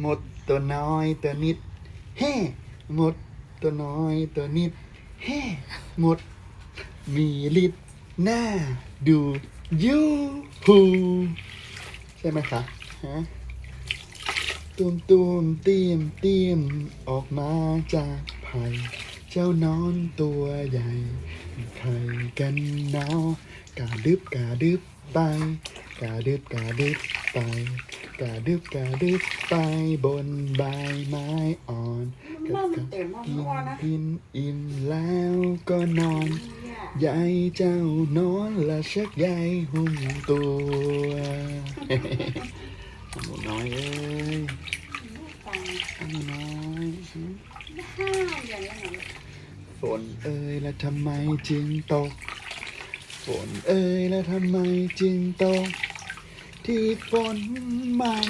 หมดตัวน้อยตัวนิดเฮ่หมดตัวน้อยตัวนิดเฮ่หมด มีฤทธิ์หน้าดูยูฮูใช่ไหมคะฮะตูมตูมตีมเตียมออกมาจากไผ่เจ้านอนตัวใหญ่ใครกันเนาะกาดึบกาดึบไปกาดึบกาดึบ ไปกาดึบกาดึบไปบนใบไม้อ่อนมันมันเต็มมากกินกินอิ่มแล้วก็นอนยายเจ้านอนละชักยายหุ่มตัวหมูน้อยเอ้ยหมูน้อยห้าอย่างนี้หนูฝนเอ้ยแล้วทำไมจึงตก ฝนเอ้ยแล้วทำไมจึงตก ที่ฝนมา